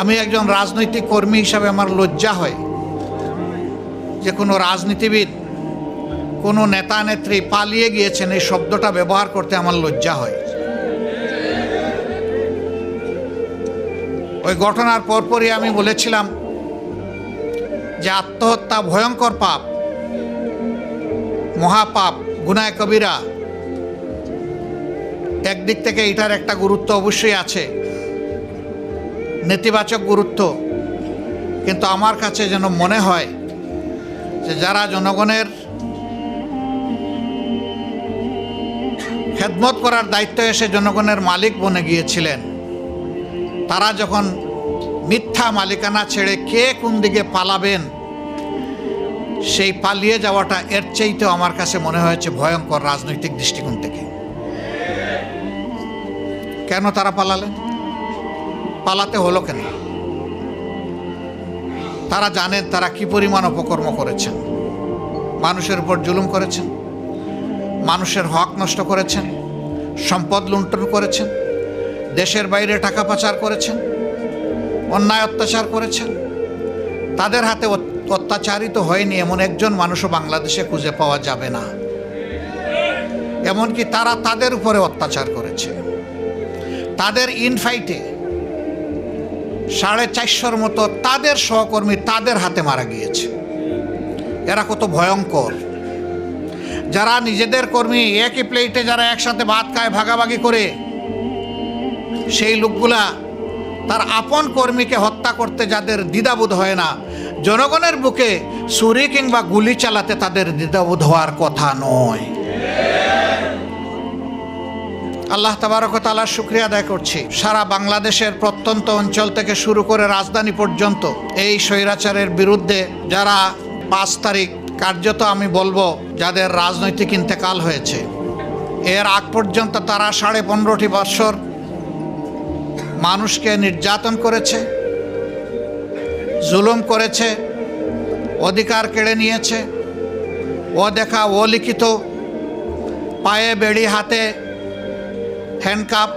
আমি একজন রাজনৈতিক কর্মী হিসাবে আমার লজ্জা হয় যে কোনো রাজনীতিবিদ, কোনো নেতা নেত্রী পালিয়ে গিয়েছেন এই শব্দটা ব্যবহার করতে আমার লজ্জা হয়। ওই ঘটনার পরপরই আমি বলেছিলাম যে আত্মহত্যা ভয়ঙ্কর পাপ, মহাপাপ, গুনায় কবিরা। একদিক থেকে এটার একটা গুরুত্ব অবশ্যই আছে। নেতিবাচক গুরুত্ব। কিন্তু আমার কাছে যেন মনে হয় যে যারা জনগণের খেদমত করার দায়িত্ব এসে জনগণের মালিক বনে গিয়েছিলেন, তারা যখন মিথ্যা মালিকানা ছেড়ে কে কোন দিকে পালাবেন, সেই পালিয়ে যাওয়াটা এর চাইতেও আমার কাছে মনে হয়েছে ভয়ঙ্কর রাজনৈতিক দৃষ্টিকোণ থেকে। কেন তারা পালালেন? পালাতে হলো কেন? তারা জানেন তারা কি পরিমাণ অপকর্ম করেছেন। মানুষের উপর জুলুম করেছেন। মানুষের হক নষ্ট করেছেন। সম্পদ লুণ্ঠন করেছেন। দেশের বাইরে টাকা পাচার করেছেন। অন্যায় অত্যাচার করেছেন। তাদের হাতে অত- অত্যাচারিত হয়নি এমন একজন মানুষও বাংলাদেশে খুঁজে পাওয়া যাবে না। এমনকি তারা তাদের উপরে অত্যাচার করেছে। তাদের ইনফাইটে সাড়ে চারশোর মতো তাদের সহকর্মী তাদের হাতে মারা গিয়েছে। এরা কত ভয়ঙ্কর। যারা নিজেদের কর্মী একই প্লেটে যারা একসাথে ভাত খায়, ভাগাভাগি করে, সেই লোকগুলা তার আপন কর্মীকে হত্যা করতে যাদের দ্বিধাবোধ হয় না, জনগণের বুকে ছুরি কিংবা গুলি চালাতে তাদের দ্বিধাবোধ হওয়ার কথা নয়। আল্লাহ তাবারকতালার শুক্রিয়া আদায় করছি। সারা বাংলাদেশের প্রত্যন্ত অঞ্চল থেকে শুরু করে রাজধানী পর্যন্ত এই স্বৈরাচারের বিরুদ্ধে যারা পাঁচ তারিখ, কার্যত আমি বলব যাদের রাজনৈতিক ইন্তেকাল হয়েছে, এর আগ পর্যন্ত তারা সাড়ে পনেরোটি বৎসর মানুষকে নির্যাতন করেছে, জুলুম করেছে, অধিকার কেড়ে নিয়েছে ও দেখা ও লিখিত পায়ে বেড়ি হাতে হ্যান্ডকাপ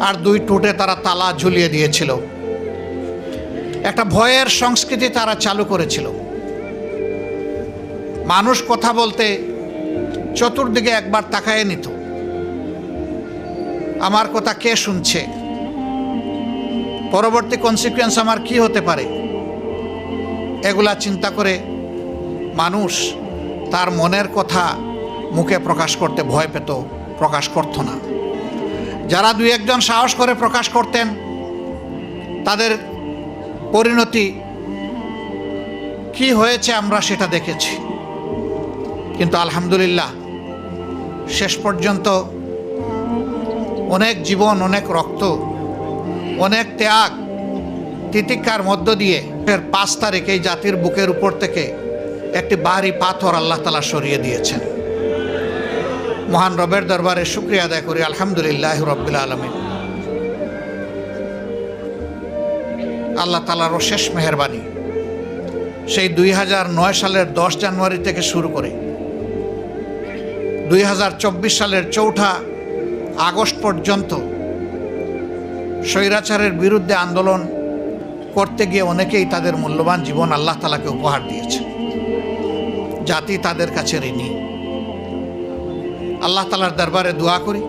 আর দুই টুটে তারা তালা ঝুলিয়ে দিয়েছিল। একটা ভয়ের সংস্কৃতি তারা চালু করেছিল। মানুষ কথা বলতে চতুর্দিকে একবার তাকায় নিত। আমার কথা কে শুনছে? পরবর্তী কনসিকুয়েন্স আমার কি হতে পারে? এগুলা চিন্তা করে মানুষ তার মনের কথা মুখে প্রকাশ করতে ভয় পেত, প্রকাশ করত না। যারা দুই একজন সাহস করে প্রকাশ করতেন, তাদের পরিণতি কি হয়েছে আমরা সেটা দেখেছি। কিন্তু আলহামদুলিল্লাহ, শেষ পর্যন্ত অনেক জীবন, অনেক রক্ত, অনেক ত্যাগ, তিতিক্ষার মধ্য দিয়ে এর পাঁচ তারিখ এই জাতির বুকের উপর থেকে একটি বাড়ি পাথর আল্লাহ তালা সরিয়ে দিয়েছেন। মহান রবের দরবারে শুক্রিয়া আদায় করি, আলহামদুলিল্লাহ রব্বিল আলমিন। আল্লাহ তালারও শেষ মেহরবানি। সেই দুই হাজার নয় সালের দশ জানুয়ারি থেকে শুরু করে, দুই হাজার চব্বিশ সালের চৌঠা আগস্ট পর্যন্ত স্বৈরাচারের বিরুদ্ধে আন্দোলন করতে গিয়ে অনেকেই তাদের মূল্যবান জীবন আল্লাহ তালাকে উপহার দিয়েছে। জাতি তাদের কাছে ঋণী। আল্লাহ তালার দরবারে দোয়া করি।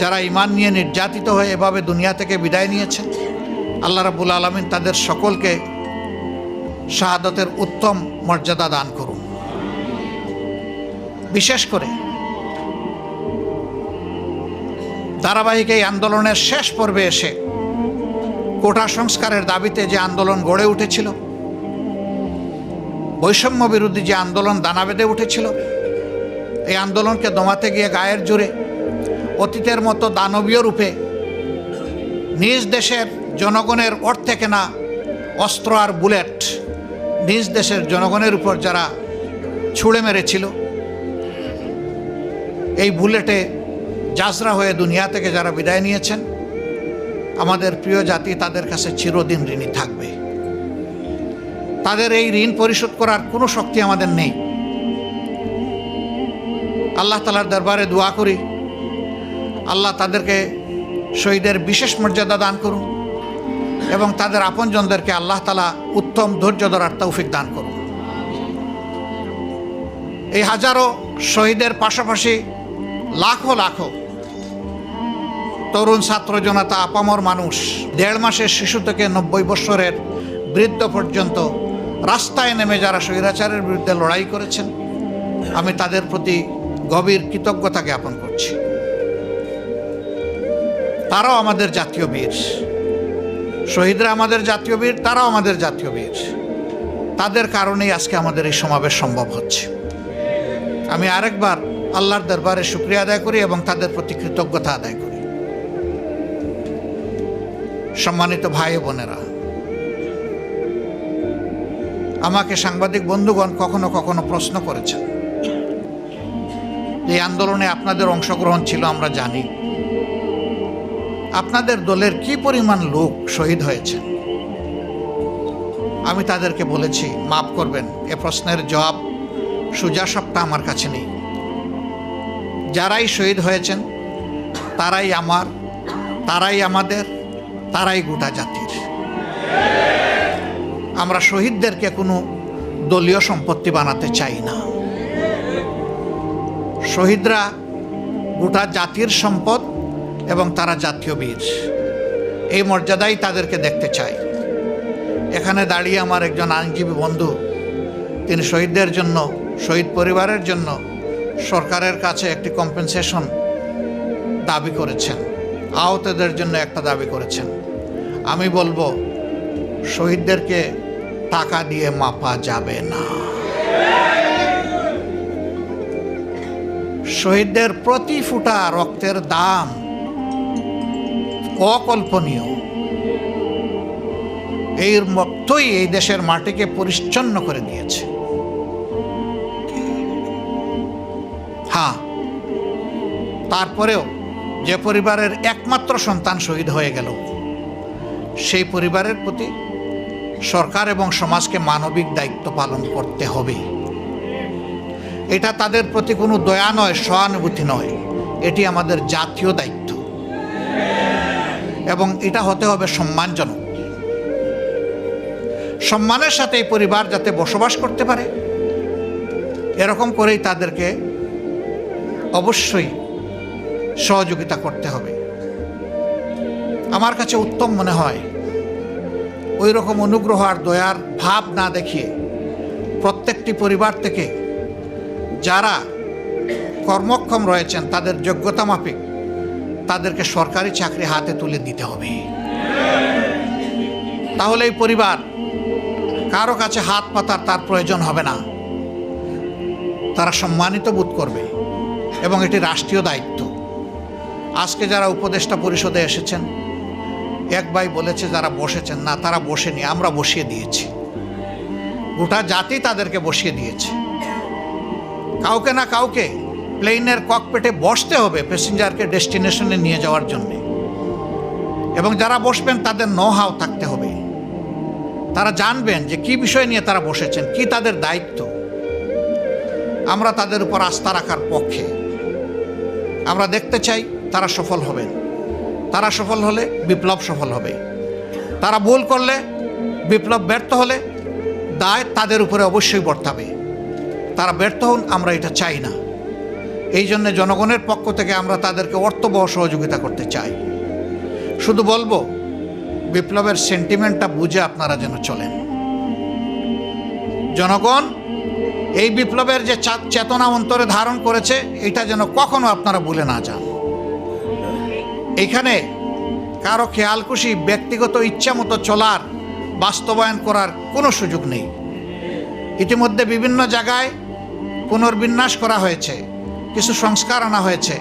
যারা ইমান নিয়ে নির্যাতিত হয়ে এভাবে দুনিয়া থেকে বিদায় নিয়েছেন, আল্লাহ রাবুল আলমিন তাদের সকলকে শাহাদতের উত্তম মর্যাদা দান করুন। বিশেষ করে ধারাবাহিক এই আন্দোলনের শেষ পর্বে এসে কোটা সংস্কারের দাবিতে যে আন্দোলন গড়ে উঠেছিল, বৈষম্য বিরোধী যে আন্দোলন দানা উঠেছিল এই আন্দোলনকে দমাতে গিয়ে গায়ের জোরে, অতীতের মতো দানবীয় রূপে নিজ দেশের জনগণের অর্থে কেনা অস্ত্র আর বুলেট নিজ দেশের জনগণের উপর যারা ছুঁড়ে মেরেছিল, এই বুলেটে জাজরা হয়ে দুনিয়া থেকে যারা বিদায় নিয়েছেন, আমাদের প্রিয় জাতি তাদের কাছে চিরদিন ঋণী থাকবে। তাদের এই ঋণ পরিশোধ করার কোনো শক্তি আমাদের নেই। আল্লাহ তালার দরবারে দোয়া করি। আল্লাহ তাদেরকে শহীদের বিশেষ মর্যাদা দান করুন এবং তাদের আপনজনদেরকে আল্লাহ তালা উত্তম ধৈর্য ধরার তৌফিক দান করুন। এই হাজারো শহীদের পাশাপাশি লাখো লাখো তরুণ ছাত্র জনতা, আপামর মানুষ, দেড় মাসের শিশু থেকে নব্বই বৎসরের বৃদ্ধ পর্যন্ত রাস্তায় নেমে যারা স্বৈরাচারের বিরুদ্ধে লড়াই করেছেন, আমি তাদের প্রতি গভীর কৃতজ্ঞতা জ্ঞাপন করছি। তারাও আমাদের জাতীয় বীর। শহীদরা আমাদের জাতীয় বীর, তারাও আমাদের জাতীয় বীর। তাদের কারণেই আজকে আমাদের এই সমাবেশ সম্ভব হচ্ছে। আমি আরেকবার আল্লাহর দরবারে শুক্রিয়া আদায় করি এবং তাদের প্রতি কৃতজ্ঞতা আদায় করি। সম্মানিত ভাই বোনেরা, আমাকে সাংবাদিক বন্ধুগণ কখনো কখনো প্রশ্ন করেছেন এই আন্দোলনে আপনাদের অংশগ্রহণ ছিল, আমরা জানি। আপনাদের দলের কি পরিমাণ লোক শহীদ হয়েছে আমি তাদেরকে বলেছি, মাফ করবেন, এ প্রশ্নের জবাব সুজা সবটা আমার কাছে নেই। যারাই শহীদ হয়েছেন, তারাই আমার, তারাই আমাদের, তারাই গোটা জাতির। আমরা শহীদদেরকে কোনো দলীয় সম্পত্তি বানাতে চাই না। শহীদরা গোটা জাতির সম্পদ এবং তারা জাতীয় বীর। এই মর্যাদাই তাদেরকে দেখতে চাই। এখানে দাঁড়িয়ে আমার একজন আইনজীবী বন্ধু, তিনি শহীদদের জন্য, শহীদ পরিবারের জন্য সরকারের কাছে একটি কম্পেনসেশন দাবি করেছেন। আহতদের জন্য একটা দাবি করেছেন। আমি বলব, শহীদদেরকে টাকা দিয়ে মাপা যাবে না। শহীদদের প্রতি ফুটা রক্তের দাম অকল্পনীয়। এই রক্তই এই দেশের মাটিকে পরিচ্ছন্ন করে দিয়েছে। হ্যাঁ তারপরেও যে পরিবারের একমাত্র সন্তান শহীদ হয়ে গেল, সেই পরিবারের প্রতি সরকার এবং সমাজকে মানবিক দায়িত্ব পালন করতে হবে। এটা তাদের প্রতি কোনো দয়া নয়, সহানুভূতি নয়। এটি আমাদের জাতীয় দায়িত্ব। এবং এটা হতে হবে সম্মানজনক। সম্মানের সাথে এই পরিবার যাতে বসবাস করতে পারে, এরকম করেই তাদেরকে অবশ্যই সহযোগিতা করতে হবে। আমার কাছে উত্তম মনে হয় ওই রকম অনুগ্রহ আর দয়ার ভাব না দেখিয়ে প্রত্যেকটি পরিবার থেকে যারা কর্মক্ষম রয়েছেন, তাদের যোগ্যতা মাফিক। তাদেরকে সরকারি চাকরি হাতে তুলে দিতে হবে। তাহলে এই পরিবার কারও কাছে হাত পাতার তার প্রয়োজন হবে না। তারা সম্মানিত বোধ করবে এবং এটি রাষ্ট্রীয় দায়িত্ব। আজকে যারা উপদেষ্টা পরিষদে এসেছেন, এক ভাই বলেছে, যারা বসেছেন। না, তারা বসেনি, আমরা বসিয়ে দিয়েছি। গোটা জাতি তাদেরকে বসিয়ে দিয়েছে। কাউকে না কাউকে প্লেনের ককপেটে বসতে হবে প্যাসেঞ্জারকে ডেস্টিনেশনে নিয়ে যাওয়ার জন্যে। এবং যারা বসবেন, তাদের ন হাও থাকতে হবে। তারা জানবেন যে কি বিষয় নিয়ে তারা বসেছেন, কি তাদের দায়িত্ব। আমরা তাদের উপর আস্থা রাখার পক্ষে। আমরা দেখতে চাই তারা সফল হবেন। তারা সফল হলে বিপ্লব সফল হবে। তারা ভুল করলে বিপ্লব ব্যর্থ হলে দায় তাদের উপরে অবশ্যই বর্তাবে। তারা ব্যর্থ হন, আমরা এটা চাই না। এই জন্য জনগণের পক্ষ থেকে আমরা তাদেরকে অর্থবহ সহযোগিতা করতে চাই। শুধু বলব, বিপ্লবের সেন্টিমেন্টটা বুঝে আপনারা যেন চলেন। জনগণ, এই বিপ্লবের যে চেতনা অন্তরে ধারণ করেছে, এটা যেন কখনো আপনারা ভুলে না যান। এখানে কারও খেয়ালকুশি, ব্যক্তিগত ইচ্ছা মতো চলার, বাস্তবায়ন করার কোনো সুযোগ নেই। ইতিমধ্যে বিভিন্ন জায়গায় পুনর্বিন্যাস করা হয়েছে, কিছু সংস্কার আনা হয়েছে,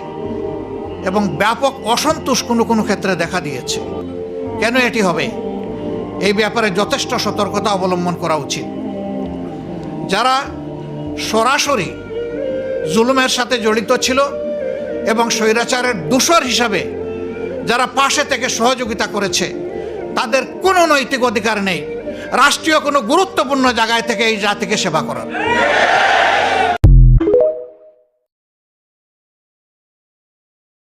এবং ব্যাপক অসন্তোষ কোনো কোনো ক্ষেত্রে দেখা দিয়েছে। কেন এটি হবে? এই ব্যাপারে যথেষ্ট সতর্কতা অবলম্বন করা উচিত। যারা সরাসরি জুলুমের সাথে জড়িত ছিল এবং স্বৈরাচারের দূষর হিসাবে যারা পাশে থেকে সহযোগিতা করেছে, তাদের কোনো নৈতিক অধিকার নেই। রাষ্ট্রীয় কোনো গুরুত্বপূর্ণ জায়গায় থেকে এই জাতিকে সেবা করার।